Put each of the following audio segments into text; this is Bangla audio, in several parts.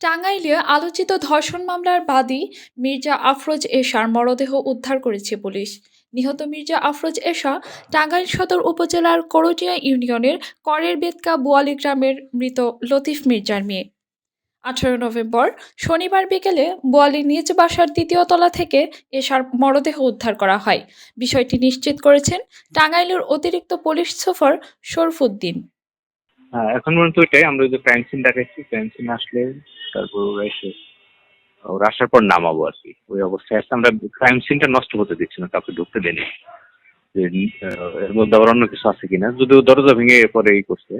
টাঙ্গাইলে আলোচিত ধর্ষণ মামলার বাদী মির্জা আফরোজ এশার মরদেহ উদ্ধার করেছে পুলিশ। নিহত মির্জা আফরোজ এশা টাঙ্গাইল সদর উপজেলার করটিয়া ইউনিয়নের করের বেতকা বোয়ালি গ্রামের মৃত লতিফ মির্জার মেয়ে। আঠারো নভেম্বর শনিবার বিকেলে বোয়ালি নিজ বাসার দ্বিতীয় তলা থেকে এশার মরদেহ উদ্ধার করা হয়। বিষয়টি নিশ্চিত করেছেন টাঙ্গাইলের অতিরিক্ত পুলিশ সুপার শরফুদ্দিন। হ্যাঁ এখন পর্যন্ত ওইটাই। আমরা যে দেখাচ্ছি ক্রাইম সিন আসলে তারপর ওরা এসে, ওরা আসার পর নামাবো আর কি। ওই অবস্থায় আসলে আমরা ক্রাইম সিনটা নষ্ট হতে দিচ্ছি না, কাউকে ঢুকতে দেনি এর মধ্যে আবার অন্য কিছু আছে কিনা? যদিও দরজা ভেঙে পরে এই করছে,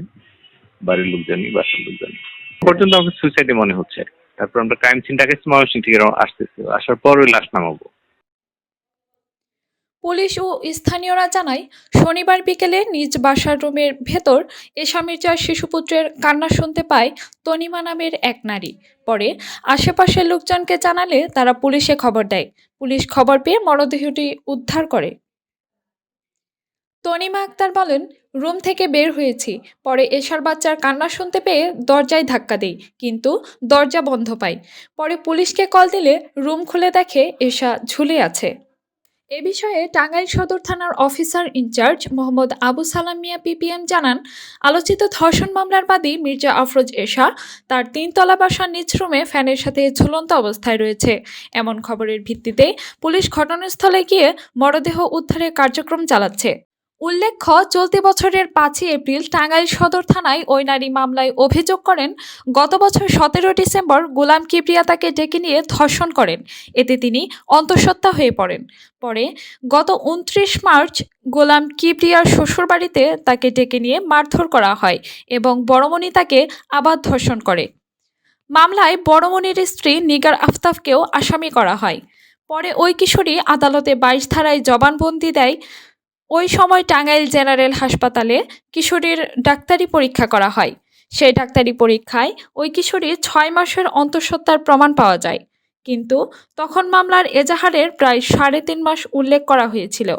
বাড়ির লোকজনই বাসার লোকজনই পর্যন্ত আমাকে সুইসাইডে মনে হচ্ছে। তারপর আমরা ক্রাইম সিনটাকে ময়মনসিং থেকে আসতেছি। আসার পর ওই লাশ নামাবো। পুলিশ ও স্থানীয়রা জানায়, শনিবার বিকেলে নিজ বাসার রুমের ভেতর এশা মির্জার শিশুপুত্রের কান্না শুনতে পায় তনিমা নামের এক নারী। পরে আশেপাশের লোকজনকে জানালে তারা পুলিশে খবর দেয়। পুলিশ খবর পেয়ে মরদেহটি উদ্ধার করে। তনিমা আক্তার বলেন, রুম থেকে বের হয়েছি। পরে এশার বাচ্চার কান্না শুনতে পেয়ে দরজায় ধাক্কা দেই, কিন্তু দরজা বন্ধ পাই। পরে পুলিশকে কল দিলে রুম খুলে দেখে এশা ঝুলে আছে। এ বিষয়ে টাঙ্গাইল সদর থানার অফিসার ইনচার্জ মোহাম্মদ আবু সালাম মিয়া পিপিএম জানান, আলোচিত ধর্ষণ মামলার বাদী মির্জা আফরোজ এশা তার তিনতলা বাসার নিজ রুমে ফ্যানের সাথে ঝুলন্ত অবস্থায় রয়েছে। এমন খবরের ভিত্তিতে পুলিশ ঘটনাস্থলে গিয়ে মরদেহ উদ্ধারের কার্যক্রম চালাচ্ছে। উল্লেখ্য, চলতি বছরের পাঁচই এপ্রিল টাঙ্গাইল সদর থানায় ওই নারী মামলায় অভিযোগ করেন, গত বছর সতেরো ডিসেম্বর গোলাম কিবরিয়া তাকে ডেকে নিয়ে ধর্ষণ করেন। এতে তিনি অন্তঃসত্ত্বা হয়ে পড়েন। পরে গত উনত্রিশ মার্চ গোলাম কিবরিয়ার শ্বশুরবাড়িতে তাকে ডেকে নিয়ে মারধর করা হয় এবং বড়মণি তাকে আবার ধর্ষণ করে। মামলায় বড়মণির স্ত্রী নিগার আফতাবকেও আসামি করা হয়। পরে ওই কিশোরী আদালতে বাইশ ধারায় জবানবন্দি দেয় ওই সময় টাঙ্গাইল জেনারেল হাসপাতালে কিশোরীর ডাক্তারি পরীক্ষা করা হয়। সেই ডাক্তারি পরীক্ষায় ওই কিশোরীর ছয় মাসের অন্তঃসত্ত্বার প্রমাণ পাওয়া যায়। কিন্তু তখন মামলার এজাহারের প্রায় সাড়ে তিন মাস উল্লেখ করা হয়েছিল।